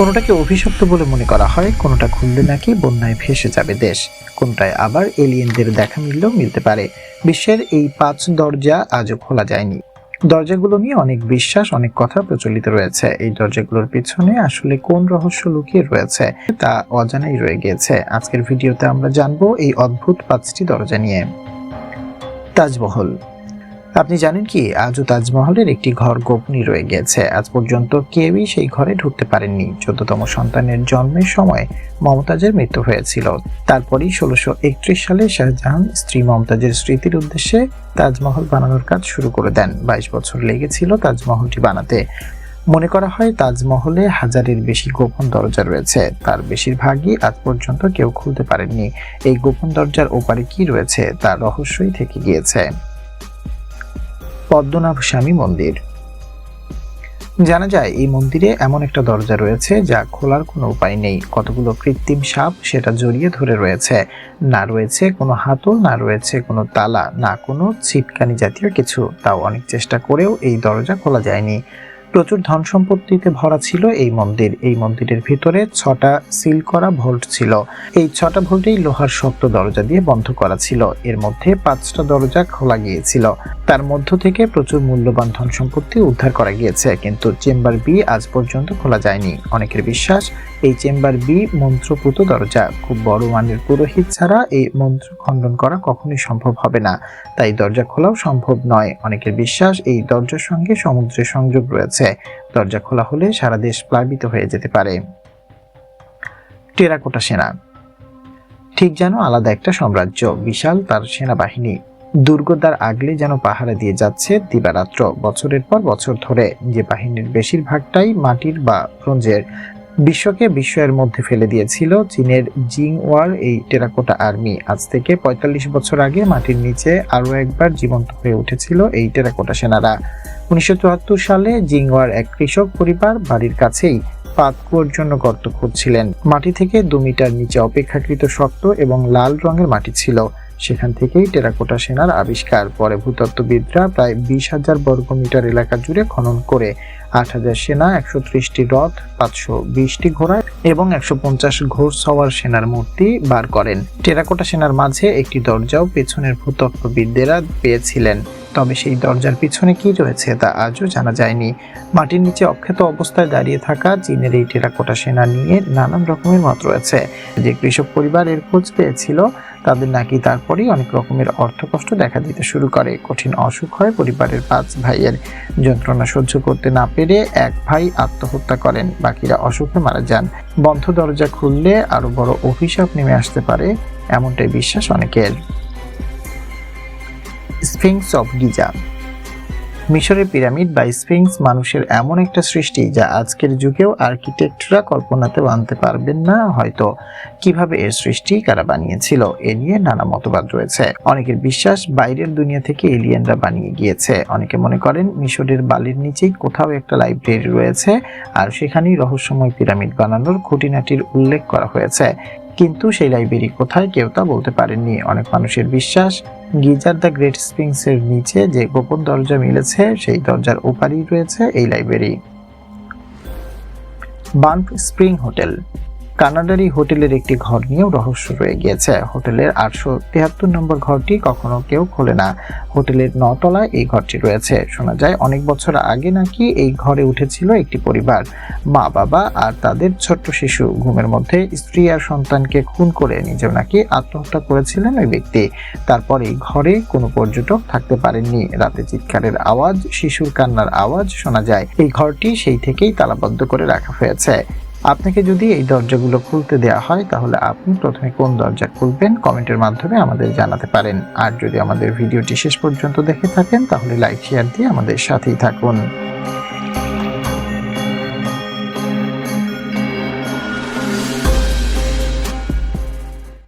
কোনোটাকে অভিশপ্ত বলে মনে করা হয়, কোনোটা খুললে নাকি বন্যায় ভেসে যাবে দেশ। কোনটায় আবার এলিয়েনদের দেখা মিললেও মিলতে পারে। বিশ্বের এই পাঁচ দরজা আজও খোলা যায়নি। দরজাগুলো নিয়ে অনেক বিশ্বাস, অনেক কথা প্রচলিত রয়েছে। এই দরজাগুলোর পিছনে আসলে কোন রহস্য লুকিয়ে রয়েছে, তা অজানাই রয়ে গিয়েছে। আজকের ভিডিওতে আমরা জানব এই অদ্ভুত পাঁচটি দরজা নিয়ে। তাজমহল। আপনি জানেন কি, আজও তাজমহলের একটি ঘর গোপনই রয়ে গিয়েছে আজ পর্যন্ত কেউই সেই ঘরে ঢুকতে পারেননি। চোদ্দতম সন্তানের জন্মের সময় মমতাজের মৃত্যু হয়েছিল। তারপরই ষোলোশো একত্রিশ সালে শাহজাহান স্ত্রী মমতাজের স্মৃতির উদ্দেশ্যে তাজমহল বানানোর কাজ শুরু করে দেন। বাইশ বছর লেগেছিল তাজমহলটি বানাতে। মনে করা হয় তাজমহলে হাজারের বেশি গোপন দরজা রয়েছে। তার বেশিরভাগই আজ পর্যন্ত কেউ খুলতে পারেননি। এই গোপন দরজার ওপারে কি রয়েছে তার রহস্যই থেকে গিয়েছে। পদ্মনাভ স্বামী মন্দির। জানা যায়, এই মন্দিরে এমন একটা দরজা রয়েছে যা খোলার কোনো উপায় নেই। কতগুলো কৃত্রিম সাপ সেটা জড়িয়ে ধরে রয়েছে। না রয়েছে কোনো হাতল, না রয়েছে কোনো তালা, না কোনো ছিটকানি জাতীয় কিছু। তাও অনেক চেষ্টা করেও এই দরজা খোলা যায়নি। প্রচুর ধন সম্পত্তিতে ভরা ছিল এই মন্দির। এই মন্দিরের ভিতরে ছটা সিল করা ভোল্ট ছিল। এই ছটা ভোল্টেই লোহার শক্ত দরজা দিয়ে বন্ধ করা ছিল। এর মধ্যে পাঁচটা দরজা খোলা গিয়েছিল। তার মধ্য থেকে প্রচুর মূল্যবান ধন সম্পত্তি উদ্ধার করা গিয়েছে, কিন্তু চেম্বার বি আজ পর্যন্ত খোলা যায়নি। অনেকের বিশ্বাস, এই চেম্বার বি মন্ত্রপুত দরজা। খুব বড় মানের পুরোহিত ছাড়া এই মন্ত্র খণ্ডন করা কখনোই সম্ভব হবে না। তাই দরজা খোলাও সম্ভব নয়। অনেকের বিশ্বাস, এই দরজার সঙ্গে সমুদ্রের সংযোগ রয়েছে। দরজা খোলা হলে সারা দেশ প্লাবিত হয়ে যেতে পারে। টেরাকোটা সেনা। ঠিক যেন আলাদা একটা সাম্রাজ্য, বিশাল তার সেনাবাহিনী। দুর্গদ্বার আগলে যেন পাহারা দিয়ে যাচ্ছে দিবারাত্র। বছরের পর বছর ধরে যে বাহিনীর বেশিরভাগটাই মাটির বা ব্রোঞ্জের বিশ্বকে বিশ্বের মধ্যে ফেলে দিয়েছিল চীনের জিং ওয়ার এই টেরাকোটা আর্মি। আজ থেকে ৪৫ বছর আগে মাটির নিচে আরও একবার জীবন্ত হয়ে উঠেছিল এই টেরাকোটা সেনারা। উনিশশো চুয়াত্তর সালে জিংওয়ার এক কৃষক পরিবার বাড়ির কাছেই পাত কুয়োর জন্য গর্ত খুঁজছিলেন। মাটি থেকে দু মিটার নিচে অপেক্ষাকৃত শক্ত এবং লাল রঙের মাটি ছিল। সেখান থেকেই টেরাকোটা সেনার আবিষ্কার। পরে ভূতত্ত্ববিদরা প্রায় বিশ হাজার বর্গ মিটার এলাকা জুড়ে খনন করে আট হাজার সেনা, একশো ত্রিশটি রথ, পাঁচশো বিশটি ঘোড়া এবং একশো পঞ্চাশ ঘোর সওয়ার সেনার মূর্তি বার করেন। টেরাকোটা সেনার মাঝে একটি দরজাও পেছনের ভূতত্ত্ববিদদেরা পেয়েছিলেন। তবে সেই দরজার পিছনে কি রয়েছে তা আজও জানা যায়নি। মাটির নিচে অক্ষত অবস্থায় দাঁড়িয়ে থাকা চীনের এই টেরাকোটা সেনা নিয়ে নানান রকমের মত রয়েছে। যে কৃষক পরিবার এর খোঁজ পেয়েছিল, তাদের নাকি তারপরেই অনেক রকমের অর্থকষ্ট দেখা দিতে শুরু করে। কঠিন অসুখ হয় পরিবারের পাঁচ ভাইয়ের। যন্ত্রণা সহ্য করতে না পেরে এক ভাই আত্মহত্যা করেন, বাকিরা অসুখে মারা যান। বন্ধ দরজা খুললে আরও বড় অভিশাপ নেমে আসতে পারে, এমনটাই বিশ্বাস অনেকের। Sphinx of Giza. মিশরের পিরামিড বা স্ফিংস মানুষের এমন একটা সৃষ্টি যা আজকের যুগেও আর্কিটেক্টরা কল্পনাতে আনতে পারবেন না হয়তো। কীভাবে এর সৃষ্টি কারা বানিয়েছিল, এ নিয়ে নানা মতবাদ রয়েছে। অনেকের বিশ্বাস বাইরের দুনিয়া থেকে এলিয়েনরা বানিয়ে গিয়েছে। অনেকে মনে করেন মিশরের বালির নিচেই কোথাও একটা লাইব্রেরি রয়েছে, আর সেখানেই রহস্যময় পিরামিড বানানোর খুঁটিনাটির উল্লেখ করা হয়েছে। কিন্তু সেই লাইব্রেরি কোথায় কেউ তা বলতে পারেননি। অনেক মানুষের বিশ্বাস, গিজার দ্য গ্রেট স্প্রিংসের নিচে যে গোপন দরজা মিলেছে, সেই দরজার ওপারেই রয়েছে এই লাইব্রেরি বান্ফ স্প্রিং হোটেল। কানাডার হোটেলের একটি ঘর নিয়েও রহস্য রয়ে গিয়েছে। হোটেলের আটশো তিয়াত্তর নম্বর ঘরটি কখনো কেউ খোলে না। হোটেলের নতলায় এই ঘরটি রয়েছে। শোনা যায়, অনেক বছর আগে নাকি এই ঘরে উঠেছিল একটি পরিবার। মা, বাবা আর তাদের ছোট্ট শিশু। ঘুমের মধ্যে স্ত্রী আর সন্তানকে খুন করে নিজেও নাকি আত্মহত্যা করেছিলেন ওই ব্যক্তি। তারপর এই ঘরে কোনো পর্যটক থাকতে পারেননি। রাতে চিৎকারের আওয়াজ, শিশুর কান্নার আওয়াজ শোনা যায়। এই ঘরটি সেই থেকেই তালাবদ্ধ করে রাখা হয়েছে। আপনাকে যদি এই দরজাগুলো খুলতে দেওয়া হয়, তাহলে আপনি প্রথমে কোন দরজা খুলবেন কমেন্টের মাধ্যমে আমাদের জানাতে পারেন। আর যদি আমাদের ভিডিওটি শেষ পর্যন্ত দেখে থাকেন, তাহলে লাইক, শেয়ার দিয়ে আমাদের সাথেই থাকুন।